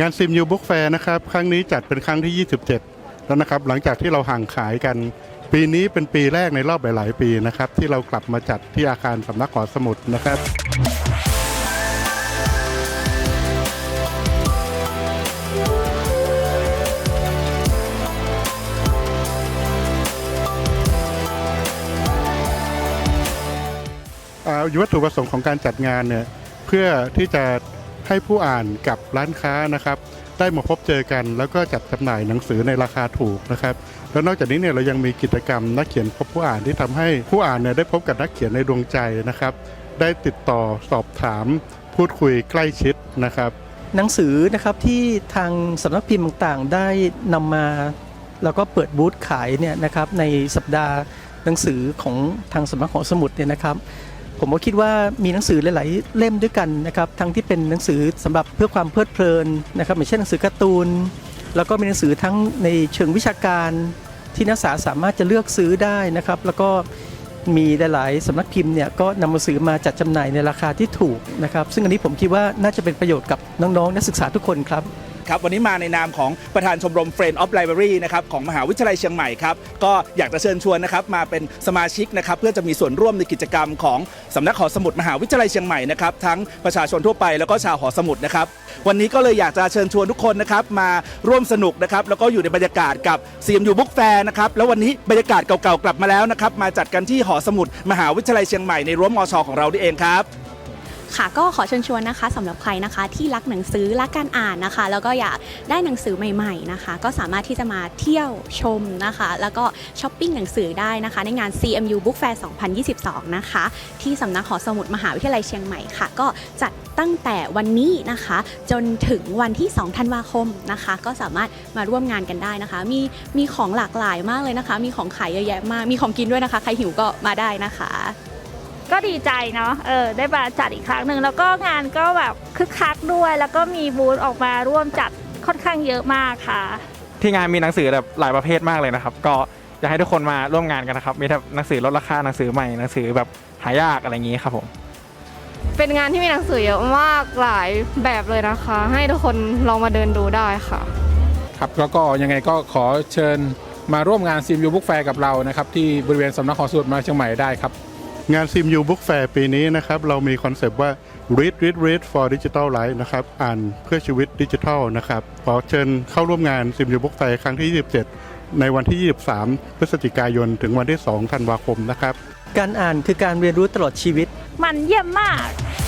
งานซิมยูบุ๊กแฟร์นะครับ ครั้งนี้จัดเป็นครั้งที่ 27 แล้วนะครับ หลังจากที่เราห่างขายกัน ปีนี้เป็นปีแรกในรอบหลายๆ ปีนะครับ ที่เรากลับมาจัดที่อาคารสำนักหอสมุดนะครับอ่วัตถุประสงค์ของการจัดงานเนี่ยเพื่อที่จะ ให้ผู้อ่านกับร้านค้านะครับ ได้มาพบเจอกัน แล้วก็จัดจำหน่ายหนังสือในราคาถูกนะครับ แล้วนอกจากนี้เนี่ยเรายังมีกิจกรรมนักเขียนพบผู้อ่านที่ทำให้ผู้อ่านเนี่ยได้พบกับนักเขียนในดวงใจนะครับ ได้ติดต่อสอบถาม พูดคุยใกล้ชิดนะครับ หนังสือนะครับที่ทางสำนักพิมพ์ต่างๆ ได้นำมาแล้วก็เปิดบูธขายเนี่ยนะครับในสัปดาห์หนังสือของทางสำนักหอสมุดเนี่ยนะครับ ผมก็คิดว่ามีหนังสือหลาย ๆ เล่มด้วยกันนะครับทั้งที่เป็นหนังสือสำหรับเพื่อความเพลิดเพลินนะครับอย่างเช่นหนังสือการ์ตูน แล้วก็มีหนังสือทั้งในเชิงวิชาการที่นักศึกษาสามารถจะเลือกซื้อได้นะครับแล้วก็มีหลายๆสำนักพิมพ์เนี่ยก็นำหนังสือมาจัดจำหน่ายในราคาที่ถูกนะครับซึ่งอันนี้ผมคิดว่าน่าจะเป็นประโยชน์กับน้อง ๆ นักศึกษาทุกคนครับ ครับวันนี้มาในนามของประธานชมรม Friend of Library นะครับของมหาวิทยาลัยเชียงใหม่ครับก็อยากจะเชิญชวนนะครับมาเป็นสมาชิกนะครับเพื่อจะมีส่วนร่วมในกิจกรรมของสำนักหอสมุดมหาวิทยาลัยเชียงใหม่นะครับทั้งประชาชนทั่วไปแล้วก็ชาวหอสมุดนะครับวันนี้ก็เลยอยากจะเชิญชวนทุกคนนะครับมาร่วมสนุกนะครับแล้วก็อยู่ในบรรยากาศกับ CMU Book Fair นะครับแล้ววันนี้บรรยากาศเก่าๆกลับมาแล้วนะครับมาจัดกันที่หอสมุดมหาวิทยาลัยเชียงใหม่ในรั้วมอชของเรานี่เองครับ ค่ะก็ขอเชิญชวนนะคะสำหรับใครนะคะที่รักหนังสือรักการอ่านนะคะ แล้วก็อยากได้หนังสือใหม่ๆนะคะ ก็สามารถที่จะมาเที่ยวชมนะคะ แล้วก็ช้อปปิ้งหนังสือได้นะคะ ในงาน CMU Book Fair 2022 นะคะ ที่สำนักหอสมุดมหาวิทยาลัยเชียงใหม่ค่ะ ก็จัดตั้งแต่วันนี้นะคะ จนถึงวันที่ 2 ธันวาคมนะคะ ก็สามารถมาร่วมงานกันได้นะคะ มีมีของหลากหลายมากเลยนะคะ มีของขายเยอะแยะมากมีของกินด้วยนะคะ ใครหิวก็มาได้นะคะ ก็ดีใจเนาะเออได้มาจัดอีกครั้งหนึ่งแล้วก็งานก็แบบคึกคักด้วย แล้วก็มีบูธออกมาร่วมจัดค่อนข้างเยอะมากค่ะ ที่งานมีหนังสือแบบหลายประเภทมากเลยนะครับ ก็อยากให้ทุกคนมาร่วมงานกันนะครับ มีทั้งหนังสือลดราคาหนังสือใหม่หนังสือแบบหายากอะไรอย่างนี้ครับผม เป็นงานที่มีหนังสือเยอะมากหลายแบบเลยนะคะ ให้ทุกคนลองมาเดินดูได้ค่ะ ครับแล้วก็ยังไงก็ขอเชิญมาร่วมงานซิมยูบุ๊กแฟร์กับเรานะครับ ที่บริเวณสำนักหอสมุดมหาเชียงใหม่ได้ครับ งานซิมยูบุ๊กแฟร์ปีนี้นะครับ เรามีคอนเซปต์ว่า read read read for digital life นะครับ อ่านเพื่อชีวิตดิจิทัลนะครับ ขอเชิญเข้าร่วมงานซิมยูบุ๊กแฟร์ครั้งที่ 27 ในวันที่ 23 พฤศจิกายน ถึงวันที่ 2 ธันวาคมนะครับ การอ่านคือการเรียนรู้ตลอดชีวิต มันเยี่ยมมากค